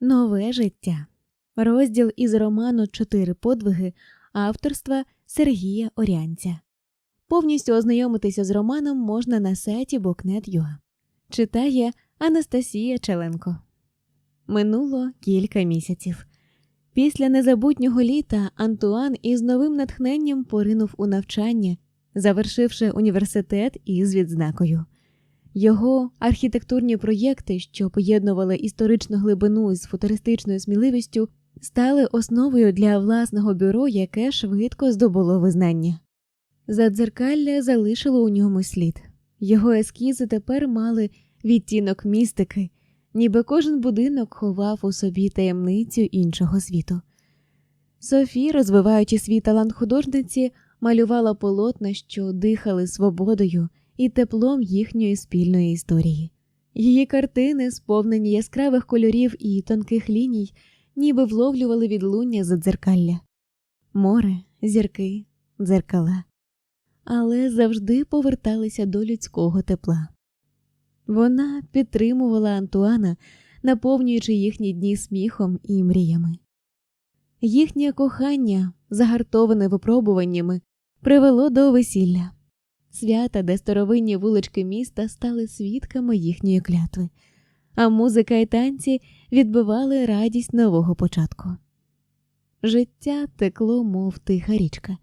Нове життя. Розділ із роману Чотири подвиги авторства Сергія Орянця. Повністю ознайомитися з романом можна на сайті Бокнет.ua. Читає Анастасія Челенко. Минуло кілька місяців. Після незабутнього літа Антуан із новим натхненням поринув у навчання, завершивши університет із відзнакою. Його архітектурні проєкти, що поєднували історичну глибину з футуристичною сміливістю, стали основою для власного бюро, яке швидко здобуло визнання. Задзеркалля залишило у ньому слід. Його ескізи тепер мали відтінок містики, ніби кожен будинок ховав у собі таємницю іншого світу. Софі, розвиваючи свій талант художниці, малювала полотна, що дихали свободою і теплом їхньої спільної історії. Її картини, сповнені яскравих кольорів і тонких ліній, ніби вловлювали відлуння задзеркалля. Море, зірки, дзеркала, але завжди поверталися до людського тепла. Вона підтримувала Антуана, наповнюючи їхні дні сміхом і мріями. Їхнє кохання, загартоване випробуваннями, привело до весілля свята, де старовинні вулички міста стали свідками їхньої клятви, а музика і танці відбивали радість нового початку. Життя текло, мов тиха річка,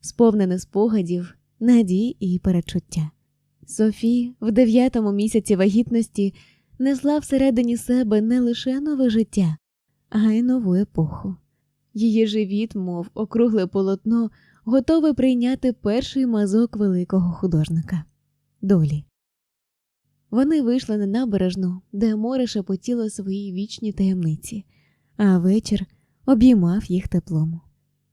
сповнене спогадів, надій і перечуття. Софі в дев'ятому місяці вагітності несла всередині себе не лише нове життя, а й нову епоху. Її живіт, мов округле полотно, готове прийняти перший мазок великого художника долі. Вони вийшли на набережну, де море шепотіло свої вічні таємниці, а вечір обіймав їх теплом.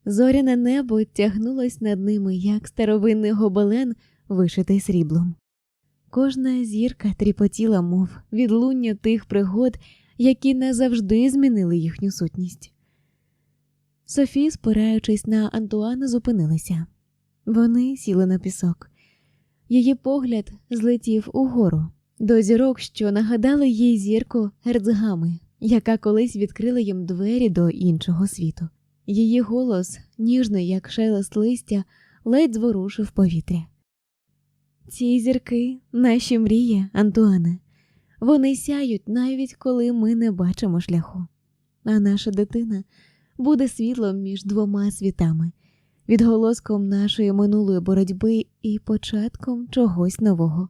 Зоряне небо тягнулось над ними, як старовинний гобелен, вишитий сріблом. Кожна зірка тріпотіла, мов відлуння тих пригод, які не завжди змінили їхню сутність. Софі, спираючись на Антуана, зупинилася. Вони сіли на пісок. Її погляд злетів угору до зірок, що нагадали їй зірку герцгами, яка колись відкрила їм двері до іншого світу. Її голос, ніжний, як шелест листя, ледь зворушив повітря. Ці зірки наші мрії, Антуане. Вони сяють навіть коли ми не бачимо шляху. А наша дитина буде світлом між двома світами, відголоском нашої минулої боротьби і початком чогось нового.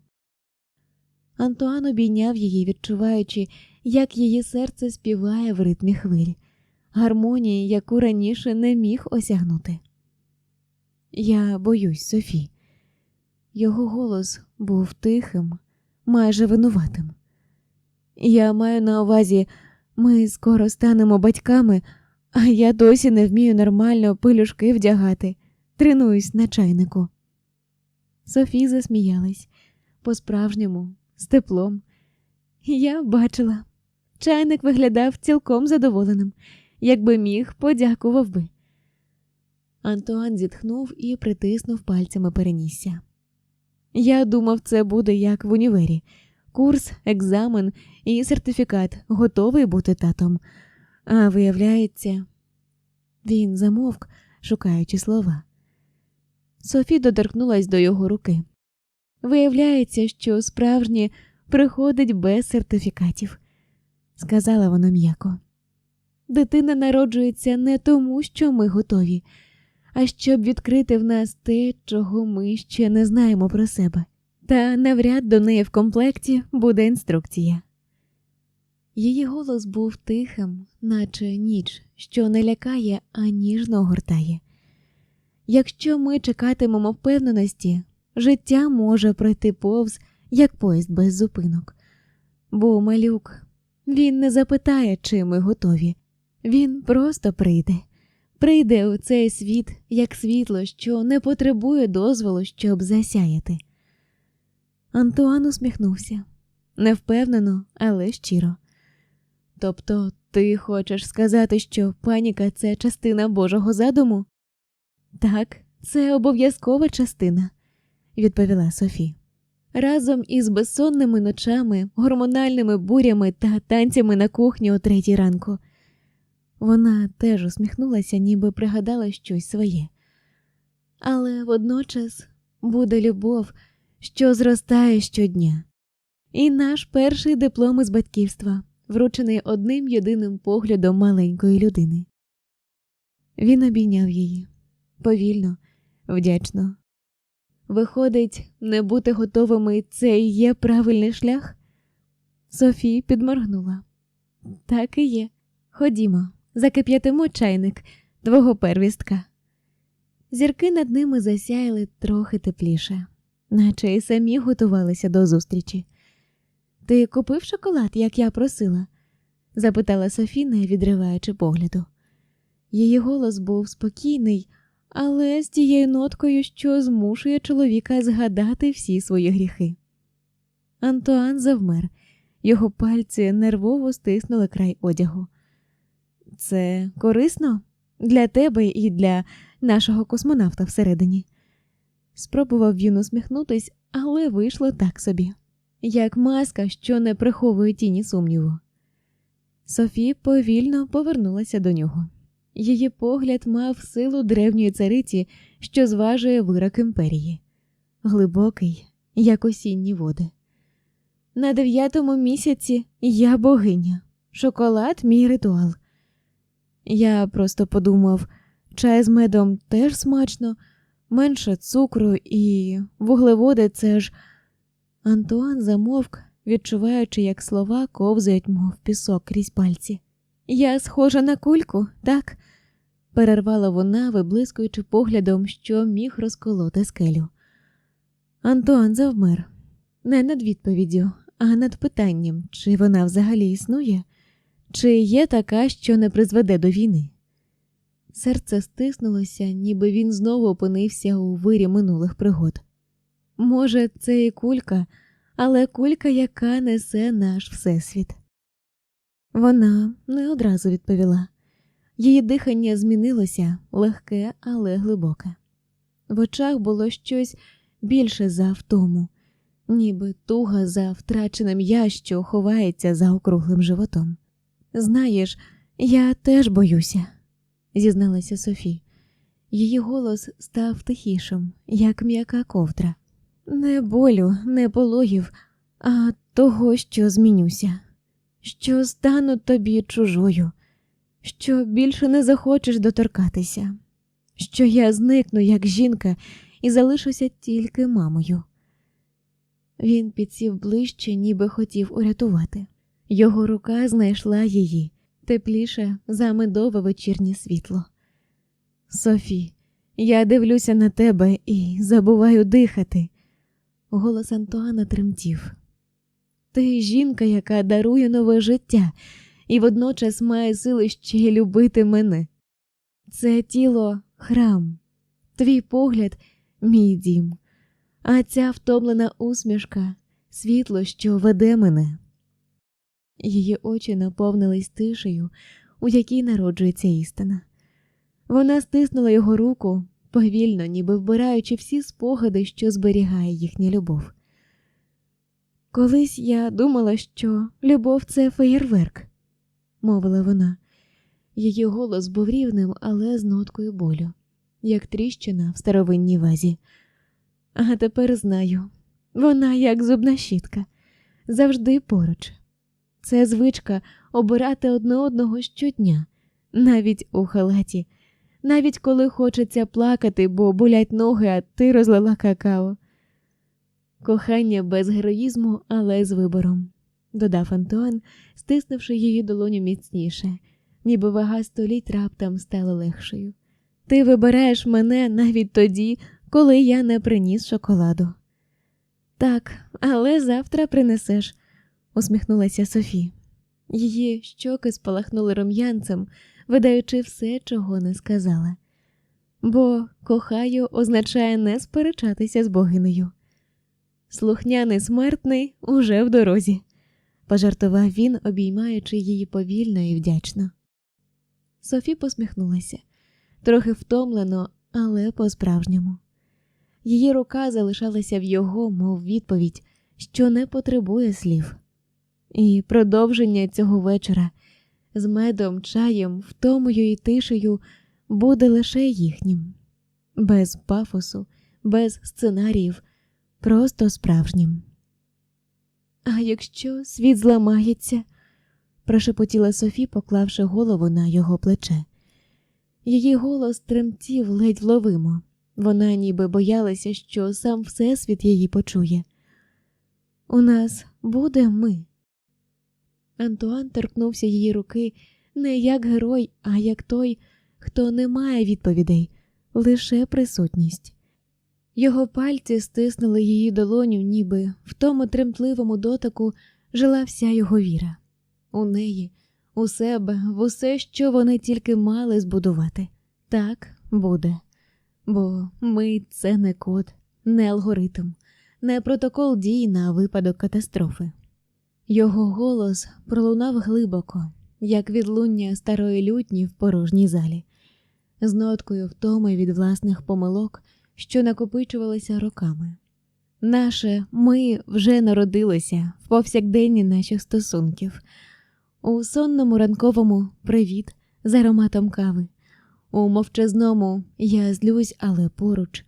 Антуан обійняв її, відчуваючи, як її серце співає в ритмі хвиль, гармонії, яку раніше не міг осягнути. Я боюсь, Софі. Його голос був тихим, майже винуватим. Я маю на увазі, ми скоро станемо батьками, а я досі не вмію нормально пилюшки вдягати, тренуюсь на чайнику. Софі засміялась по-справжньому, з теплом. Я бачила. Чайник виглядав цілком задоволеним, якби міг, подякував би. Антуан зітхнув і притиснув пальцями перенісся. Я думав, це буде як в універі курс, екзамен і сертифікат, готовий бути татом. А виявляється, він замовк, шукаючи слова. Софі доторкнулась до його руки. Виявляється, що справжнє приходить без сертифікатів, сказала вона м'яко. Дитина народжується не тому, що ми готові, а щоб відкрити в нас те, чого ми ще не знаємо про себе, та навряд до неї в комплекті буде інструкція. Її голос був тихим, наче ніч, що не лякає, а ніжно огортає. Якщо ми чекатимемо впевненості, життя може пройти повз, як поїзд без зупинок. Бо малюк він не запитає, чи ми готові, він просто прийде, прийде у цей світ як світло, що не потребує дозволу, щоб засяяти. Антуан усміхнувся невпевнено, але щиро. Тобто ти хочеш сказати, що паніка це частина Божого задуму? Так, це обов'язкова частина, відповіла Софі. разом із безсонними ночами, гормональними бурями та танцями на кухні о третій ранку. Вона теж усміхнулася, ніби пригадала щось своє. Але водночас буде любов, що зростає щодня. І наш перший диплом із батьківства, вручений одним єдиним поглядом маленької людини. Він обійняв її повільно, вдячно. Виходить, не бути готовими це і є правильний шлях? Софія підморгнула. Так і є. Ходімо, закип'ятимо чайник твого первістка. Зірки над ними засяяли трохи тепліше, наче й самі готувалися до зустрічі. Ти купив шоколад, як я просила? запитала Софі, не відриваючи погляду. Її голос був спокійний, але з тією ноткою, що змушує чоловіка згадати всі свої гріхи. Антуан завмер, його пальці нервово стиснули край одягу. Це корисно для тебе і для нашого космонавта всередині. Спробував він усміхнутись, але вийшло так собі, як маска, що не приховує тіні сумніву. Софі повільно повернулася до нього. Її погляд мав силу древньої цариці, що зважує вирок імперії, глибокий, як осінні води. На дев'ятому місяці я богиня, шоколад мій ритуал. Я просто подумав, чай з медом теж смачно, менше цукру і вуглеводи це ж. Антуан замовк, відчуваючи, як слова ковзають, мов пісок крізь пальці. Я схожа на кульку, так? перервала вона, виблискуючи поглядом, що міг розколоти скелю. Антуан завмер не над відповіддю, а над питанням, чи вона взагалі існує, чи є така, що не призведе до війни. Серце стиснулося, ніби він знову опинився у вирі минулих пригод. Може, це і кулька, але кулька, яка несе наш всесвіт. Вона не одразу відповіла. Її дихання змінилося легке, але глибоке. В очах було щось більше за втому, ніби туга за втраченим я, що ховається за округлим животом. Знаєш, я теж боюся, зізналася Софі. Її голос став тихішим, як м'яка ковдра. Не болю, не пологів, а того, що змінюся, що стану тобі чужою, що більше не захочеш доторкатися, що я зникну як жінка і залишуся тільки мамою. Він підсів ближче, ніби хотів урятувати. Його рука знайшла її тепліше за медове вечірнє світло. Софі, я дивлюся на тебе і забуваю дихати. Голос Антуана тремтів. Ти жінка, яка дарує нове життя і водночас має сили ще й любити мене. Це тіло храм, твій погляд, мій дім, а ця втомлена усмішка світло, що веде мене. Її очі наповнились тишею, у якій народжується істина. Вона стиснула його руку повільно, ніби вбираючи всі спогади, що зберігає їхня любов. Колись я думала, що любов це феєрверк, мовила вона. Її голос був рівним, але з ноткою болю, як тріщина в старовинній вазі. А тепер знаю вона як зубна щітка, завжди поруч. Це звичка обирати одне одного щодня, навіть у халаті, навіть коли хочеться плакати, бо болять ноги, а ти розлила какао. Кохання без героїзму, але з вибором, додав Антуан, стиснувши її долоню міцніше, ніби вага століть раптом стала легшою. Ти вибираєш мене навіть тоді, коли я не приніс шоколаду. Так, але завтра принесеш, усміхнулася Софі. Її щоки спалахнули рум'янцем, видаючи все, чого не сказала. Бо кохаю означає не сперечатися з богинею. Слухняний смертний уже в дорозі, пожартував він, обіймаючи її повільно і вдячно. Софі посміхнулася, трохи втомлено, але по-справжньому. Її рука залишалася в його, мов відповідь, що не потребує слів. І продовження цього вечора з медом, чаєм, втомою і тишею буде лише їхнім, без пафосу, без сценаріїв, просто справжнім. А якщо світ зламається, прошепотіла Софі, поклавши голову на його плече. Її голос тремтів ледь вловимо. Вона ніби боялася, що сам Всесвіт її почує. У нас буде ми. Антуан торкнувся її руки не як герой, а як той, хто не має відповідей, лише присутність. Його пальці стиснули її долоню, ніби в тому тремтливому дотику жила вся його віра. У неї, у себе, в усе, що вони тільки мали збудувати. Так буде. Бо ми це не код, не алгоритм, не протокол дій на випадок катастрофи. Його голос пролунав глибоко, як відлуння старої лютні в порожній залі, з ноткою втоми від власних помилок, що накопичувалися роками. Наше ми вже народилося в повсякденні наших стосунків, у сонному ранковому привіт з ароматом кави, у мовчазному я злюсь, але поруч.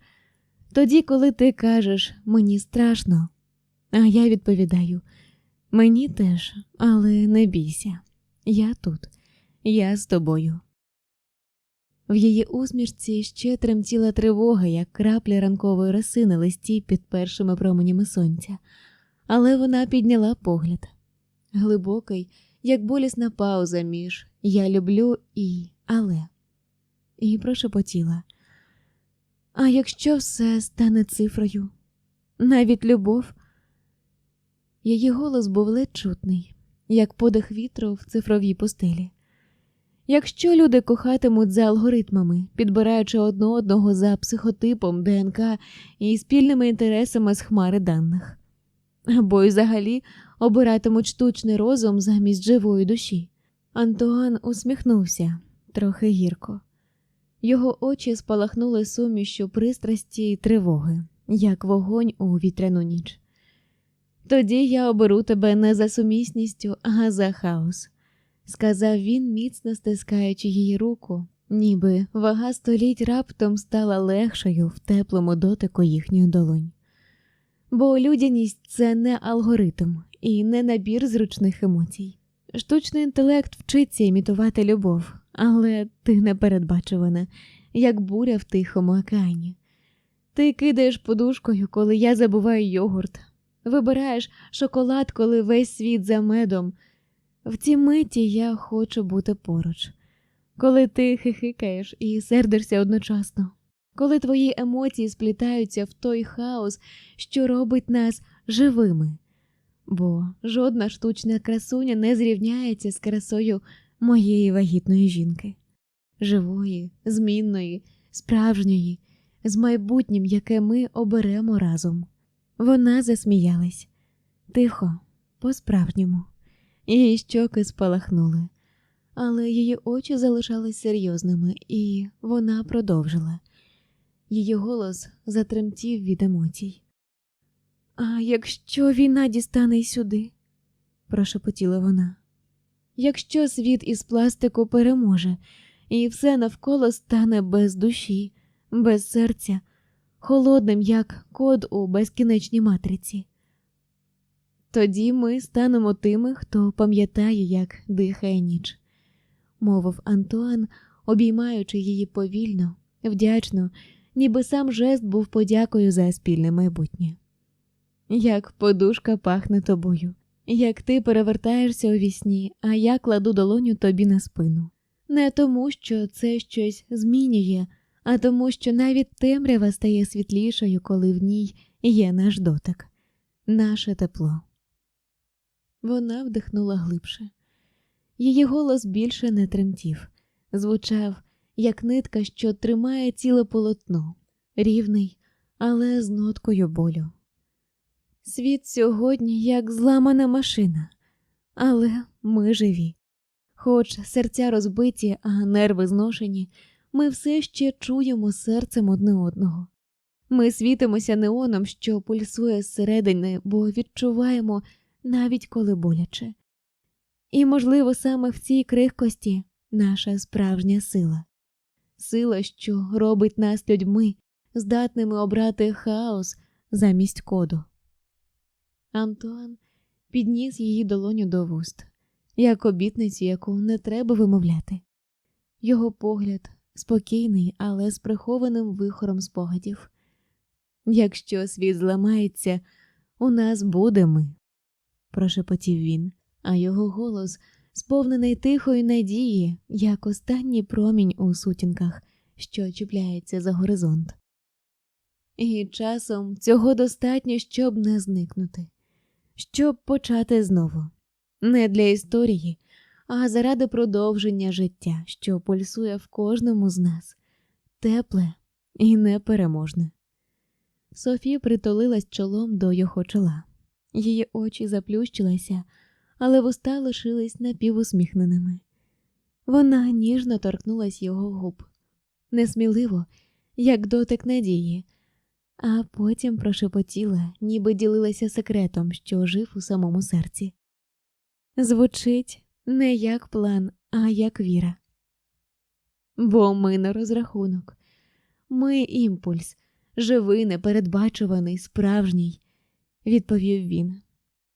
Тоді, коли ти кажеш мені страшно, а я відповідаю мені теж, але не бійся, я тут, я з тобою. В її усмішці ще тремтіла тривога, як краплі ранкової роси на листі під першими променями сонця, але вона підняла погляд. Глибокий, як болісна пауза між Я люблю і але, і прошепотіла. А якщо все стане цифрою, навіть любов, її голос був ледь чутний, як подих вітру в цифровій пустелі. Якщо люди кохатимуть за алгоритмами, підбираючи одне одного за психотипом ДНК і спільними інтересами з хмари даних, або й взагалі обиратимуть штучний розум замість живої душі, Антуан усміхнувся трохи гірко. Його очі спалахнули сумішю пристрасті й тривоги, як вогонь у вітряну ніч. Тоді я оберу тебе не за сумісністю, а за хаос сказав він, міцно стискаючи її руку, ніби вага століть раптом стала легшою в теплому дотику їхньої долонь. Бо людяність це не алгоритм і не набір зручних емоцій. Штучний інтелект вчиться імітувати любов, але ти непередбачувана, як буря в тихому океані. Ти кидаєш подушкою, коли я забуваю йогурт, вибираєш шоколад, коли весь світ за медом. В цій миті я хочу бути поруч, коли ти хихикаєш і сердишся одночасно, коли твої емоції сплітаються в той хаос, що робить нас живими, бо жодна штучна красуня не зрівняється з красою моєї вагітної жінки, живої, змінної, справжньої, з майбутнім, яке ми оберемо разом. Вона засміялась тихо, по-справжньому. Її щоки спалахнули, але її очі залишались серйозними, і вона продовжила. Її голос затремтів від емоцій. А якщо війна дістане й сюди, прошепотіла вона. Якщо світ із пластику переможе, і все навколо стане без душі, без серця, холодним, як код у безкінечній матриці. Тоді ми станемо тими, хто пам'ятає, як дихає ніч, мовив Антуан, обіймаючи її повільно, вдячно, ніби сам жест був подякою за спільне майбутнє. Як подушка пахне тобою, як ти перевертаєшся у вісні, а я кладу долоню тобі на спину. Не тому, що це щось змінює, а тому, що навіть темрява стає світлішою, коли в ній є наш дотик, наше тепло. Вона вдихнула глибше. Її голос більше не тремтів, звучав, як нитка, що тримає ціле полотно, рівний, але з ноткою болю. Світ сьогодні як зламана машина, але ми живі. Хоч серця розбиті, а нерви зношені, ми все ще чуємо серцем одне одного. Ми світимося неоном, що пульсує зсередини, бо відчуваємо навіть коли боляче. І, можливо, саме в цій крихкості наша справжня сила, сила, що робить нас людьми, здатними обрати хаос замість коду. Антуан підніс її долоню до вуст, як обітницю, яку не треба вимовляти. Його погляд спокійний, але з прихованим вихором спогадів. Якщо світ зламається, у нас буде ми, прошепотів він, а його голос сповнений тихої надії, як останній промінь у сутінках, що чіпляється за горизонт. І часом цього достатньо, щоб не зникнути, щоб почати знову, не для історії, а заради продовження життя, що пульсує в кожному з нас, тепле і непереможне. Софія притулилась чолом до його чола. Її очі заплющилися, але вуста лишились напівусміхненими. Вона ніжно торкнулась його губ, несміливо, як дотик надії, а потім прошепотіла, ніби ділилася секретом, що жив у самому серці. Звучить не як план, а як віра. Бо ми не розрахунок, ми імпульс, живий, непередбачуваний, справжній, відповів він.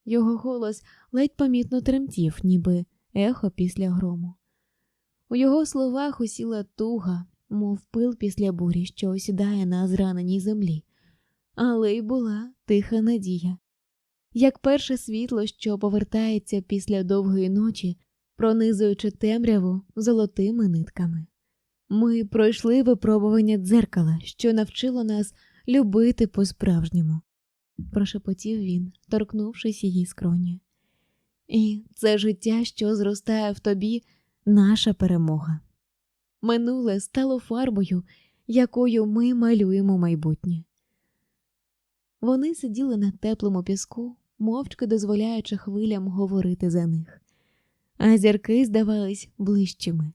Його голос ледь помітно тремтів, ніби ехо після грому. У його словах усіла туга, мов пил після бурі, що осідає на зраненій землі, але й була тиха надія, як перше світло, що повертається після довгої ночі, пронизуючи темряву золотими нитками. Ми пройшли випробування дзеркала, що навчило нас любити по-справжньому, прошепотів він, торкнувшись її скроні. І це життя, що зростає в тобі, наша перемога. Минуле стало фарбою, якою ми малюємо майбутнє. Вони сиділи на теплому піску, мовчки дозволяючи хвилям говорити за них, а зірки здавались ближчими,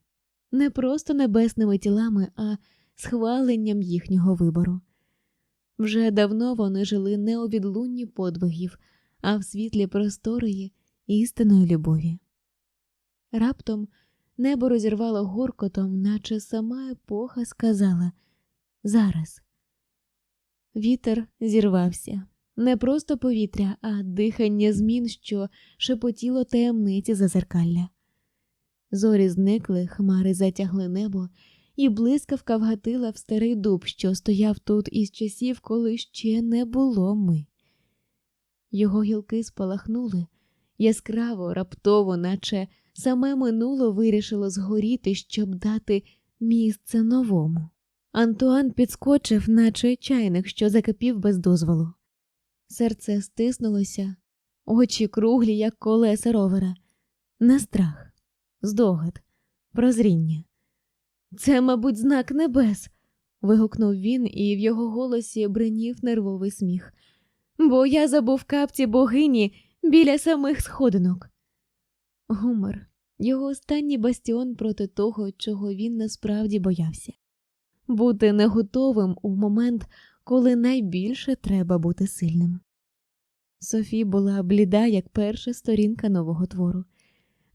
не просто небесними тілами, а схваленням їхнього вибору. Вже давно вони жили не у відлунні подвигів, а в світлі просторої істинної любові. Раптом небо розірвало гуркотом, наче сама епоха сказала зараз. Вітер зірвався не просто повітря, а дихання змін, що шепотіло таємниці зазеркалля. Зорі зникли, хмари затягли небо, і блискавка вгатила в старий дуб, що стояв тут із часів, коли ще не було ми. Його гілки спалахнули яскраво, раптово, наче саме минуло вирішило згоріти, щоб дати місце новому. Антуан підскочив, наче чайник, що закипів без дозволу. Серце стиснулося, очі круглі, як колеса ровера, не страх, здогад, прозріння. Це, мабуть, знак небес. вигукнув він, і в його голосі бринів нервовий сміх. Бо я забув капці богині біля самих сходинок. Гумор, його останній бастіон проти того, чого він насправді боявся бути не готовим у момент, коли найбільше треба бути сильним. Софі була бліда, як перша сторінка нового твору,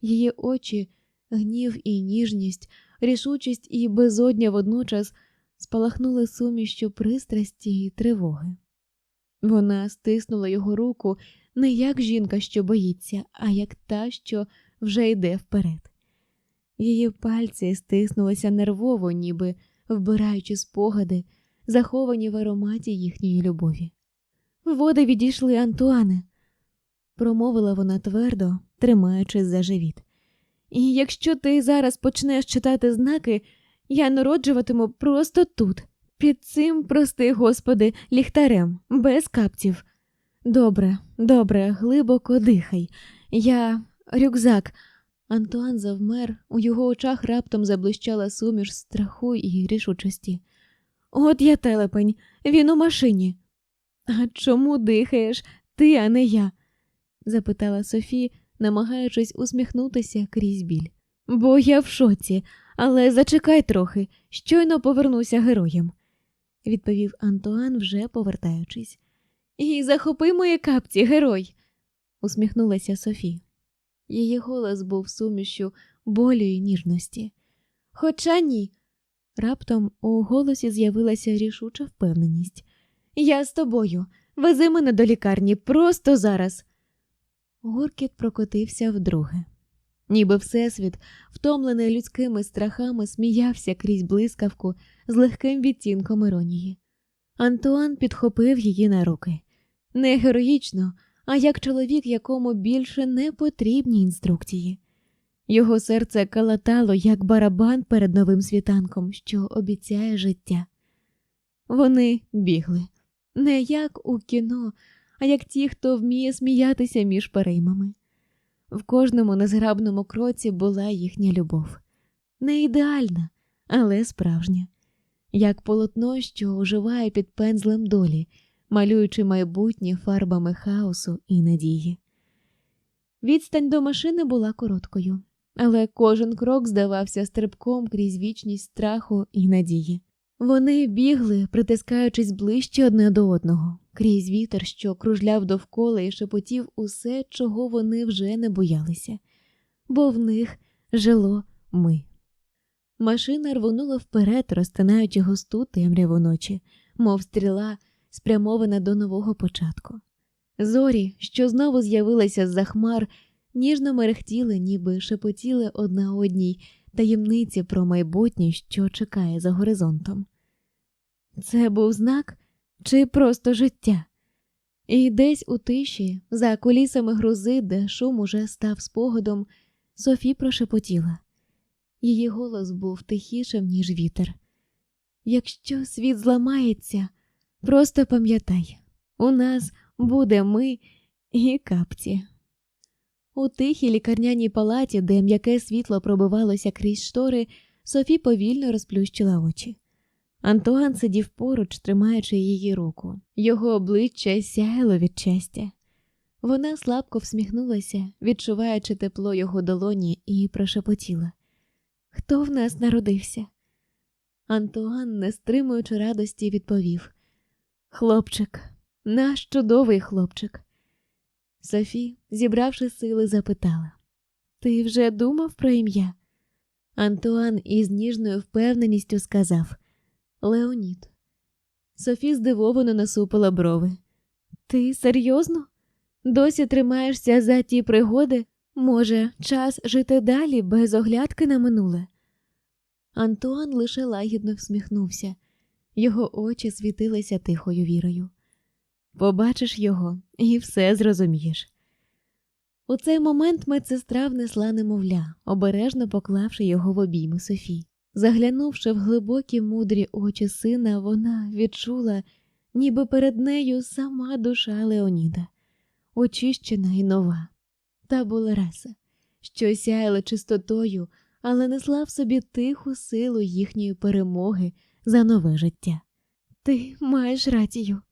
її очі, гнів і ніжність, рішучість і безодня водночас спалахнули сумішчю пристрасті і тривоги. Вона стиснула його руку не як жінка, що боїться, а як та, що вже йде вперед. Її пальці стиснулися нервово, ніби вбираючи спогади, заховані в ароматі їхньої любові. Води відійшли Антуане, промовила вона твердо, тримаючись за живіт. І якщо ти зараз почнеш читати знаки, я народжуватиму просто тут, під цим, прости господи, ліхтарем, без капців. Добре, добре, глибоко дихай. Я рюкзак. Антуан завмер, у його очах раптом заблищала суміш страху і рішучості. От я телепень, він у машині. А чому дихаєш, ти, а не я? запитала Софі, намагаючись усміхнутися крізь біль. Бо я в шоці, але зачекай трохи, щойно повернуся героєм. відповів Антуан, вже повертаючись. І захопи мої капці, герой, усміхнулася Софі. Її голос був сумішю болю й ніжності. Хоча ні. Раптом у голосі з'явилася рішуча впевненість. Я з тобою. Вези мене до лікарні просто зараз. Гуркіт прокотився вдруге. Ніби Всесвіт, втомлений людськими страхами, сміявся крізь блискавку з легким відтінком іронії. Антуан підхопив її на руки. Не героїчно, а як чоловік, якому більше не потрібні інструкції. Його серце калатало, як барабан перед новим світанком, що обіцяє життя. Вони бігли не як у кіно, а як ті, хто вміє сміятися між переймами. В кожному незграбному кроці була їхня любов. Не ідеальна, але справжня, як полотно, що оживає під пензлем долі, малюючи майбутнє фарбами хаосу і надії. Відстань до машини була короткою, але кожен крок здавався стрибком крізь вічність страху і надії. Вони бігли, притискаючись ближче одне до одного, крізь вітер, що кружляв довкола і шепотів усе, чого вони вже не боялися, бо в них жило ми. Машина рвонула вперед, розтинаючи густу темряву ночі, мов стріла, спрямована до нового початку. Зорі, що знову з'явилися з-за хмар, ніжно мерехтіли, ніби шепотіли одна одній таємниці про майбутнє, що чекає за горизонтом. Це був знак чи просто життя? І десь у тиші, за кулісами грузи, де шум уже став спогадом, Софі прошепотіла. Її голос був тихішим, ніж вітер. Якщо світ зламається, просто пам'ятай, у нас буде ми і капці. У тихій лікарняній палаті, де м'яке світло пробивалося крізь штори, Софі повільно розплющила очі. Антуан сидів поруч, тримаючи її руку. Його обличчя сяяло від щастя. Вона слабко всміхнулася, відчуваючи тепло його долоні, і прошепотіла Хто в нас народився? Антуан, не стримуючи радості, відповів Хлопчик, наш чудовий хлопчик. Софі, зібравши сили, запитала Ти вже думав про ім'я? Антуан із ніжною впевненістю сказав Леонід. Софі здивовано насупила брови. Ти серйозно? Досі тримаєшся за ті пригоди? Може, час жити далі без оглядки на минуле? Антуан лише лагідно всміхнувся, його очі світилися тихою вірою. Побачиш його і все зрозумієш. У цей момент медсестра внесла немовля, обережно поклавши його в обійми Софі. Заглянувши в глибокі мудрі очі сина, вона відчула, ніби перед нею сама душа Леоніда, очищена і нова, та була раса, що сяяла чистотою, але несла в собі тиху силу їхньої перемоги за нове життя. Ти маєш рацію,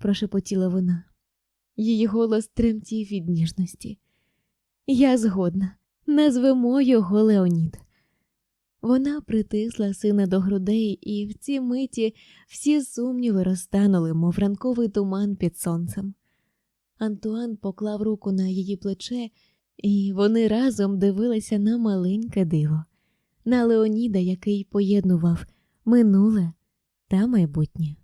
прошепотіла вона. Її голос тремтів від ніжності. Я згодна, назвемо його Леонід. Вона притисла сина до грудей, і в ці миті всі сумніви розтанули, мов ранковий туман під сонцем. Антуан поклав руку на її плече, і вони разом дивилися на маленьке диво, на Леоніда, який поєднував минуле та майбутнє.